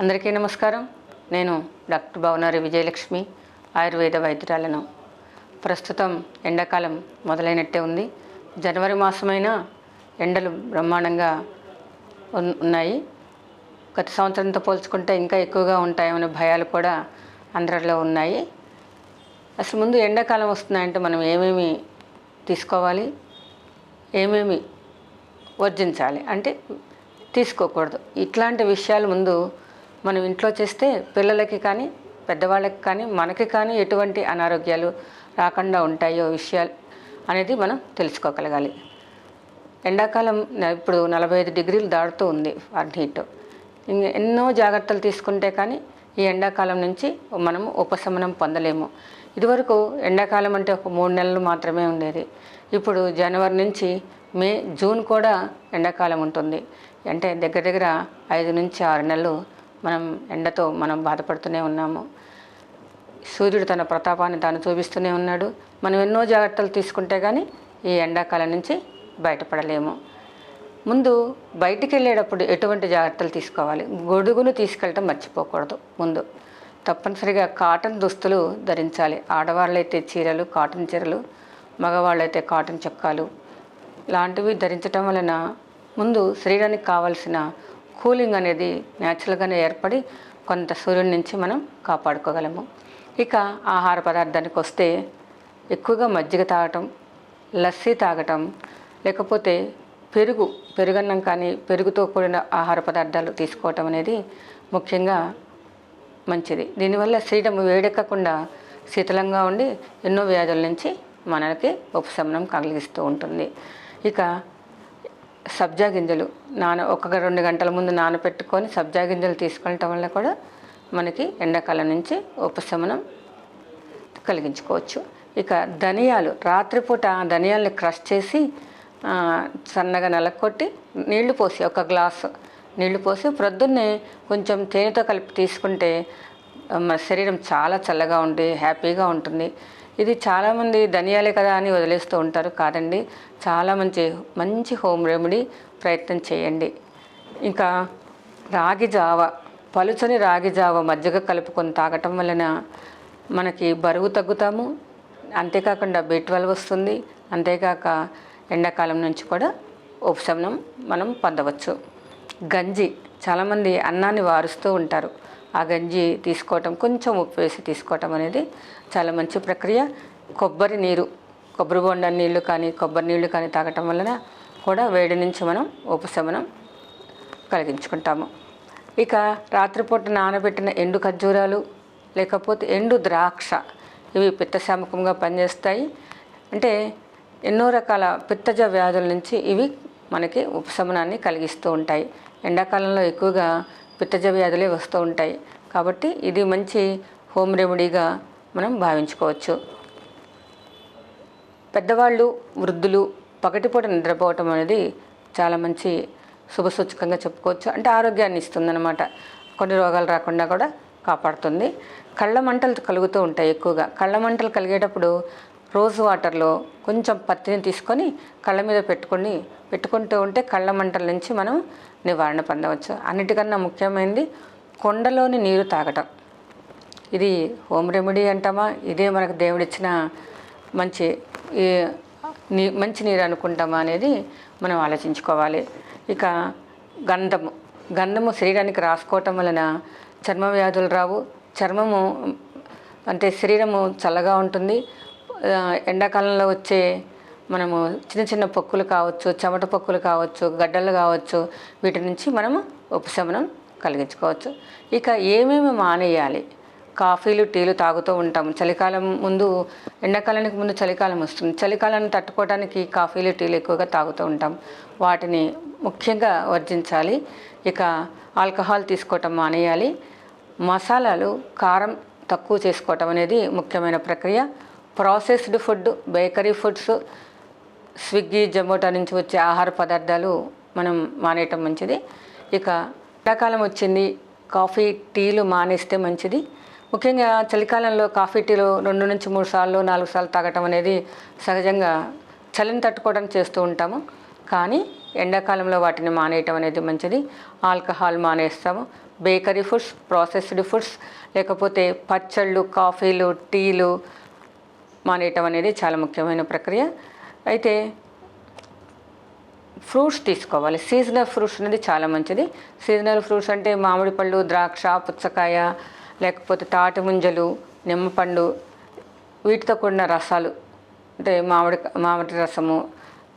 అందరికీ నమస్కారం. నేను డాక్టర్ భవనారి విజయలక్ష్మి ఆయుర్వేద వైద్యురాలను. ప్రస్తుతం ఎండాకాలం మొదలైనట్టే ఉంది. జనవరి మాసమైనా ఎండలు బ్రహ్మాండంగా ఉన్- ఉన్నాయి. గత సంవత్సరంతో పోల్చుకుంటే ఇంకా ఎక్కువగా ఉంటాయనే భయాలు కూడా అందరిలో ఉన్నాయి. అసలు ముందు ఎండాకాలం వస్తున్నాయంటే మనం ఏమేమి తీసుకోవాలి? ఏమేమి వర్జించాలి? అంటే తీసుకోకూడదు. ఇట్లాంటి విషయాలు ముందు మనం ఇంట్లో చేస్తే పిల్లలకి కానీ పెద్దవాళ్ళకి కానీ మనకి కానీ ఎటువంటి అనారోగ్యాలు రాకుండా ఉంటాయో విషయాలు అనేది మనం తెలుసుకోగలగాలి. ఎండాకాలం ఇప్పుడు నలభై ఐదు డిగ్రీలు దాటుతూ ఉంది వారి హీట్. ఎన్నో జాగ్రత్తలు తీసుకుంటే కానీ ఈ ఎండాకాలం నుంచి మనం ఉపశమనం పొందలేము. ఇదివరకు ఎండాకాలం అంటే ఒక మూడు నెలలు మాత్రమే ఉండేది. ఇప్పుడు జనవరి నుంచి మే జూన్ కూడా ఎండాకాలం ఉంటుంది. అంటే దగ్గర దగ్గర ఐదు నుంచి ఆరు నెలలు మనం ఎండతో మనం బాధపడుతూనే ఉన్నాము. సూర్యుడు తన ప్రతాపాన్ని తాను చూపిస్తూనే ఉన్నాడు. మనం ఎన్నో జాగ్రత్తలు తీసుకుంటే కానీ ఈ ఎండాకాలం నుంచి బయటపడలేము. ముందు బయటికి వెళ్ళేటప్పుడు ఎటువంటి జాగ్రత్తలు తీసుకోవాలి? గొడుగును తీసుకెళ్ళటం మర్చిపోకూడదు ముందు. తప్పనిసరిగా కాటన్ దుస్తులు ధరించాలి. ఆడవాళ్ళైతే చీరలు కాటన్ చీరలు మగవాళ్ళైతే కాటన్ చొక్కాలు. లాంటివి ధరించటం వలన ముందు శరీరానికి కావలసిన కూలింగ్ అనేది న్యాచురల్గానే ఏర్పడి కొంత సూర్యుడి నుంచి మనం కాపాడుకోగలము. ఇక ఆహార పదార్థానికి వస్తే ఎక్కువగా మజ్జిగ తాగటం లస్సీ తాగటం లేకపోతే పెరుగు పెరుగన్నం కానీ పెరుగుతో కూడిన ఆహార పదార్థాలు తీసుకోవటం అనేది ముఖ్యంగా మంచిది. దీనివల్ల శరీరం వేడెక్కకుండా శీతలంగా ఉండి ఎన్నో వ్యాధుల నుంచి మనకి ఉపశమనం కలిగిస్తూ ఉంటుంది. ఇక సబ్జా గింజలు నాన ఒక రెండు గంటల ముందు నానబెట్టుకొని సబ్జా గింజలు తీసుకెళ్ళటం వల్ల కూడా మనకి ఎండాకాలం నుంచి ఉపశమనం కలిగించుకోవచ్చు. ఇక ధనియాలు రాత్రిపూట ఆ ధనియాల్ని క్రష్ చేసి సన్నగా నలకొట్టి నీళ్ళు పోసి ఒక గ్లాసు నీళ్ళు పోసి ప్రొద్దున్నే కొంచెం తేనెతో కలిపి తీసుకుంటే మన శరీరం చాలా చల్లగా ఉండి హ్యాపీగా ఉంటుంది. ఇది చాలామంది ధనియాలే కదా అని వదిలేస్తూ ఉంటారు. కాదండి చాలా మంచి మంచి హోమ్ రెమెడీ ప్రయత్నం చేయండి. ఇంకా రాగి జావ పలుచని రాగి జావ మజ్జిగ కలుపుకొని తాగటం వలన మనకి బరువు తగ్గుతాము. అంతేకాకుండా బి ట్వెల్వ్ వస్తుంది. అంతేకాక ఎండాకాలం నుంచి కూడా ఉపశమనం మనం పొందవచ్చు. గంజి చాలామంది అన్నాన్ని వారుస్తూ ఉంటారు. ఆ గంజి తీసుకోవటం కొంచెం ఉప్పు వేసి తీసుకోవటం అనేది చాలా మంచి ప్రక్రియ. కొబ్బరి నీరు కొబ్బరి బొండ నీళ్ళు కానీ కొబ్బరి నీళ్ళు కానీ తాగటం వలన కూడా వేడి నుంచి మనం ఉపశమనం కలిగించుకుంటాము. ఇక రాత్రిపూట నానబెట్టిన ఎండు ఖర్జూరాలు లేకపోతే ఎండు ద్రాక్ష ఇవి పిత్తశామకంగా పనిచేస్తాయి. అంటే ఎన్నో రకాల పిత్తజ వ్యాధుల నుంచి ఇవి మనకి ఉపశమనాన్ని కలిగిస్తూ ఉంటాయి. ఎండాకాలంలో ఎక్కువగా పిత్తజ వ్యాధులే వస్తూ ఉంటాయి. కాబట్టి ఇది మంచి హోమ్ రెమెడీగా మనం భావించుకోవచ్చు. పెద్దవాళ్ళు వృద్ధులు పగటిపూట నిద్రపోవటం అనేది చాలా మంచి శుభసూచకంగా చెప్పుకోవచ్చు. అంటే ఆరోగ్యాన్ని ఇస్తుందన్నమాట. కొన్ని రోగాలు రాకుండా కూడా కాపాడుతుంది. కళ్ళ మంటలు కలుగుతూ ఉంటాయి ఎక్కువగా. కళ్ళ మంటలు కలిగేటప్పుడు రోజ్ వాటర్లో కొంచెం పత్తిని తీసుకొని కళ్ళ మీద పెట్టుకొని పెట్టుకుంటూ ఉంటే కళ్ళ మంటల నుంచి మనం నివారణ పొందవచ్చు. అన్నిటికన్నా ముఖ్యమైనది కొండలోని నీరు తాగటం. ఇది హోమ్ రెమెడీ అంటామా? ఇదే మనకు దేవుడిచ్చిన మంచి ఈ నీ మంచి నీరు అనుకుంటామా అనేది మనం ఆలోచించుకోవాలి. ఇక గంధము. గంధము శరీరానికి రాసుకోవటం వలన చర్మ వ్యాధులు రావు. చర్మము అంటే శరీరము చల్లగా ఉంటుంది. ఎండాకాలంలో వచ్చే మనము చిన్న చిన్న పొక్కులు కావచ్చు చెమట పొక్కులు కావచ్చు గడ్డలు కావచ్చు వీటి నుంచి మనము ఉపశమనం కలిగించుకోవచ్చు. ఇక ఏమేమి మానేయాలి? కాఫీలు టీలు తాగుతూ ఉంటాం. చలికాలం ముందు ఎండాకాలానికి ముందు చలికాలం వస్తుంది. చలికాలాన్ని తట్టుకోవడానికి కాఫీలు టీలు ఎక్కువగా తాగుతూ ఉంటాం. వాటిని ముఖ్యంగా వర్జించాలి. ఇక ఆల్కహాల్ తీసుకోవటం మానేయాలి. మసాలాలు కారం తక్కువ చేసుకోవటం అనేది ముఖ్యమైన ప్రక్రియ. Processed food bakery foods Swiggy Zomato నుంచి వచ్చే ఆహార పదార్థాలు మనం మానేయటం మంచిది. ఇక ఎండాకాలం వచ్చింది కాఫీ టీలు మానేస్తే మంచిది. ముఖ్యంగా చలికాలంలో కాఫీ టీలు రెండు నుంచి మూడు సార్లు నాలుగు సార్లు తాగటం అనేది సహజంగా చలిని తట్టుకోవడానికి చేస్తూ ఉంటాము. కానీ ఎండాకాలంలో వాటిని మానేయటం అనేది మంచిది. ఆల్కహాల్ మానేస్తాము. బేకరీ ఫుడ్స్ ప్రాసెస్డ్ ఫుడ్స్ లేకపోతే పచ్చళ్ళు కాఫీలు టీలు మానేయటం అనేది చాలా ముఖ్యమైన ప్రక్రియ. అయితే ఫ్రూట్స్ తీసుకోవాలి. సీజనల్ ఫ్రూట్స్ అనేది చాలా మంచిది. సీజనల్ ఫ్రూట్స్ అంటే మామిడి పళ్ళు ద్రాక్ష పుచ్చకాయ లేకపోతే తాటి ముంజలు నిమ్మపండు వీటితో కూడిన రసాలు అంటే మామిడి మామిడి రసము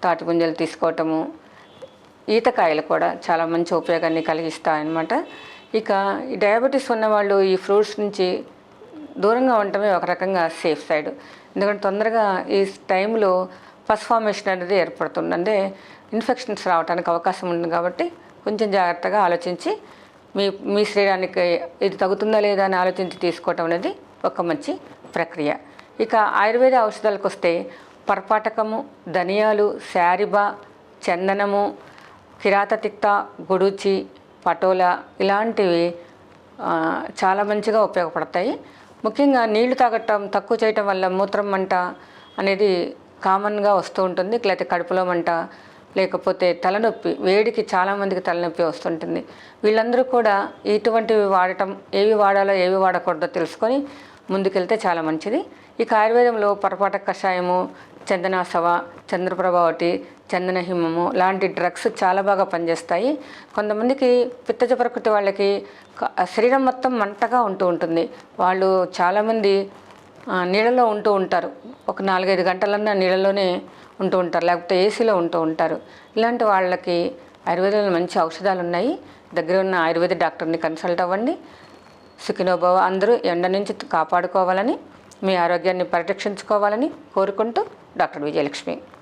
తాటి ముంజలు తీసుకోవటము ఈతకాయలు కూడా చాలా మంచి ఉపయోగాన్ని కలిగిస్తాయన్నమాట. ఇక ఈ డయాబెటీస్ ఉన్నవాళ్ళు ఈ ఫ్రూట్స్ నుంచి దూరంగా ఉండటమే ఒక రకంగా సేఫ్ సైడ్. ఎందుకంటే తొందరగా ఈ టైంలో ఫస్ట్ ఫార్మేషన్ అనేది ఏర్పడుతుంది అంటే ఇన్ఫెక్షన్స్ రావడానికి అవకాశం ఉంది కాబట్టి కొంచెం జాగ్రత్తగా ఆలోచించి మీ మీ శరీరానికి ఇది తగ్గుతుందా లేదా అని ఆలోచించి తీసుకోవటం అనేది ఒక మంచి ప్రక్రియ. ఇక ఆయుర్వేద ఔషధాలకు వస్తే పర్పాటకము ధనియాలు శారిబ చందనము కిరాతతిక్త గుడుచి పటోలా ఇలాంటివి చాలా మంచిగా ఉపయోగపడతాయి. ముఖ్యంగా నీళ్ళు తాగటం తక్కువ చేయటం వల్ల మూత్రం మంట అనేది కామన్గా వస్తూ ఉంటుంది. లేకపోతే కడుపులో మంట లేకపోతే తలనొప్పి వేడికి చాలామందికి తలనొప్పి వస్తుంటుంది. వీళ్ళందరూ కూడా ఇటువంటివి వాడటం ఏవి వాడాలో ఏవి వాడకూడదో తెలుసుకొని ముందుకెళ్తే చాలా మంచిది. ఇక ఆయుర్వేదంలో పొరపాట కషాయము చందనాసవ చంద్రప్రభావతి చందనహిమము లాంటి డ్రగ్స్ చాలా బాగా పనిచేస్తాయి. కొంతమందికి పిత్తజ ప్రకృతి వాళ్ళకి శరీరం మొత్తం మంటగా ఉంటూ ఉంటుంది. వాళ్ళు చాలామంది నీళ్ళలో ఉంటూ ఉంటారు. ఒక నాలుగైదు గంటలన్నా నీళ్ళలోనే ఉంటూ ఉంటారు. లేకపోతే ఏసీలో ఉంటూ ఉంటారు. ఇలాంటి వాళ్ళకి ఆయుర్వేదంలో మంచి ఔషధాలు ఉన్నాయి దగ్గర ఉన్న ఆయుర్వేద డాక్టర్ని కన్సల్ట్ అవ్వండి. సుఖినోభవ అందరూ ఎండ నుంచి కాపాడుకోవాలని మీ ఆరోగ్యాన్ని పరిరక్షించుకోవాలని కోరుకుంటూ డాక్టర్ విజయలక్ష్మి